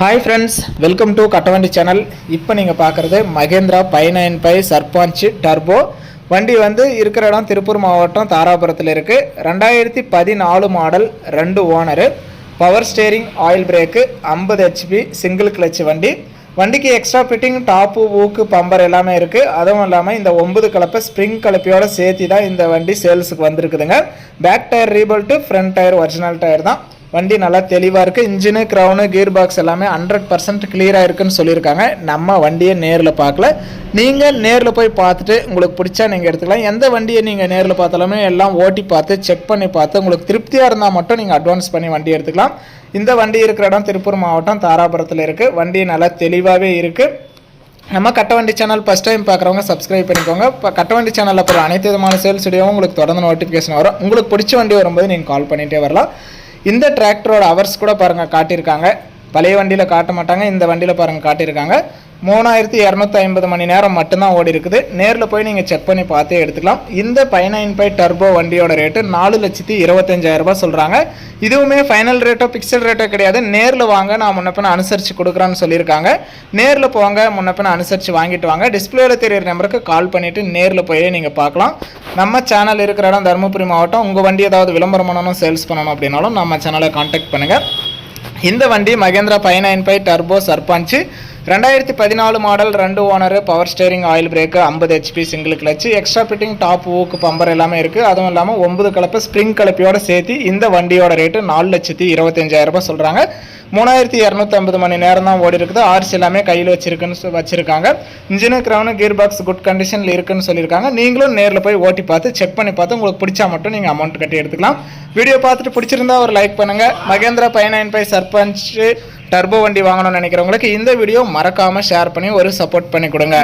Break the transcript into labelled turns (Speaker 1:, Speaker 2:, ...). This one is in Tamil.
Speaker 1: Hi friends welcome to Kattavandi channel இப்போ நீங்கள் பார்க்குறது Mahindra by nine by Sarpanch turbo. வண்டி வந்து இருக்கிற இடம் திருப்பூர் மாவட்டம் தாராபுரத்தில் இருக்குது ரெண்டாயிரத்தி பதினாலு மாடல் ரெண்டு owner. Power steering oil brake ஐம்பது ஹெச்பி சிங்கிள் கிளச் வண்டி. வண்டிக்கு எக்ஸ்ட்ரா ஃபிட்டிங் டாப்பு ஊக்கு பம்பர் எல்லாமே இருக்குது அதுவும் இல்லாமல் இந்த ஒன்பது கலப்பை ஸ்ப்ரிங் கலப்பியோடு சேர்த்து தான் இந்த வண்டி சேல்ஸுக்கு வந்திருக்குதுங்க. Back tyre rebuilt front tyre original tyre தான். வண்டி நல்லா தெளிவாக இருக்குது இன்ஜினு க்ரௌனு கியர் பாக்ஸ் எல்லாமே ஹண்ட்ரட் பர்சன்ட் கிளியராக இருக்குன்னு சொல்லியிருக்காங்க. நம்ம வண்டியை நேரில் பார்க்கல. நீங்கள் நேரில் போய் பார்த்துட்டு உங்களுக்கு பிடிச்சா நீங்கள் எடுத்துக்கலாம். எந்த வண்டியை நீங்கள் நேரில் பார்த்தாலுமே எல்லாம் ஓட்டி பார்த்து செக் பண்ணி பார்த்து உங்களுக்கு திருப்தியாக இருந்தால் மட்டும் நீங்கள் அட்வான்ஸ் பண்ணி வண்டி எடுத்துக்கலாம். இந்த வண்டி இருக்கிற இடம் திருப்பூர் மாவட்டம் தாராபுரத்தில் இருக்குது வண்டி நல்லா தெளிவாகவே இருக்குது நம்ம கட்டவண்டி சேனல் ஃபஸ்ட் டைம் பார்க்குறவங்க சப்ஸ்கிரைப் பண்ணிக்கோங்க. இப்போ கட்டவண்டி சேனலில் அப்புறம் அனைத்து விதமான சேல்ஸ் வீடியோவும் உங்களுக்கு தொடர்ந்து நோட்டிஃபிகேஷன் வரும். உங்களுக்கு பிடிச்ச வண்டி வரும்போது நீங்கள் கால் பண்ணிகிட்டே வரலாம். இந்த டிராக்டரோட ஹவர்ஸ் கூட பாருங்கள் காட்டியிருக்காங்க. பழைய வண்டியில் காட்ட மாட்டாங்க இந்த வண்டியில் பாருங்கள் காட்டியிருக்காங்க. மூணாயிரத்தி இரநூத்தி ஐம்பது மணி நேரம் மட்டும்தான் ஓடி இருக்குது. நேரில் போய் நீங்கள் செக் பண்ணி பார்த்தே எடுத்துக்கலாம். இந்த பைனைன் பை டர்போ வண்டியோட ரேட்டு நாலு லட்சத்தி இருபத்தஞ்சாயிரரூபா சொல்கிறாங்க இதுவுமே ஃபைனல் ரேட்டோ பிக்சல் ரேட்டோ கிடையாது. நேரில் வாங்க நான் முன்னப்பின அனுசரித்து கொடுக்குறேன்னு சொல்லியிருக்காங்க. நேரில் போங்க முன்னப்பின அனுசரித்து வாங்கிட்டு வாங்க. டிஸ்பிளேல தெரியிற நம்பருக்கு கால் பண்ணிவிட்டு நேரில் போய் நீங்கள் பார்க்கலாம். நம்ம சேனல் இருக்கிற இடம் தருமபுரி மாவட்டம். உங்கள் வண்டி ஏதாவது விளம்பரம் பண்ணணும் சேல்ஸ் பண்ணணும் அப்படின்னாலும் நம்ம சேனலை காண்டாக்ட் பண்ணுங்கள் இந்த வண்டி Mahindra five nine five turbo Sarpanch ரெண்டாயிரத்தி பதினாலு மாடல் ரெண்டு owner power steering oil brake ஐம்பது HP single clutch extra fitting top hook bumper எல்லாமே இருக்குது அதுவும் இல்லாமல் ஒன்பது கலப்பை ஸ்ப்ரிங் கலப்பையோட சேர்த்து இந்த வண்டியோட ரேட்டு நாலு லட்சத்தி இருபத்தஞ்சாயிரம் ரூபாய் சொல்கிறாங்க மூணாயிரத்தி இரநூத்தி ஐம்பது மணி நேரம் தான் ஓடி இருக்குது. ஆர்சி எல்லாமே கையில் வச்சிருக்குன்னு சொ- வச்சிருக்காங்க. Engine crown gear box good கண்டிஷனில் இருக்குன்னு சொல்லியிருக்காங்க. நீங்களும் நேரில் போய் ஓட்டி பார்த்து செக் பண்ணி பார்த்து உங்களுக்கு பிடிச்சா மட்டும் நீங்கள் அமௌண்ட் கட்டி எடுத்துக்கலாம். வீடியோ பார்த்துட்டு பிடிச்சிருந்தா ஒரு லைக் பண்ணுங்கள் Mahindra five nine five Sarpanch turbo வண்டி வாங்கணும்னு நினைக்கிறவங்களுக்கு இந்த வீடியோ மறக்காமல் ஷேர் பண்ணி ஒரு சப்போர்ட் பண்ணி கொடுங்க.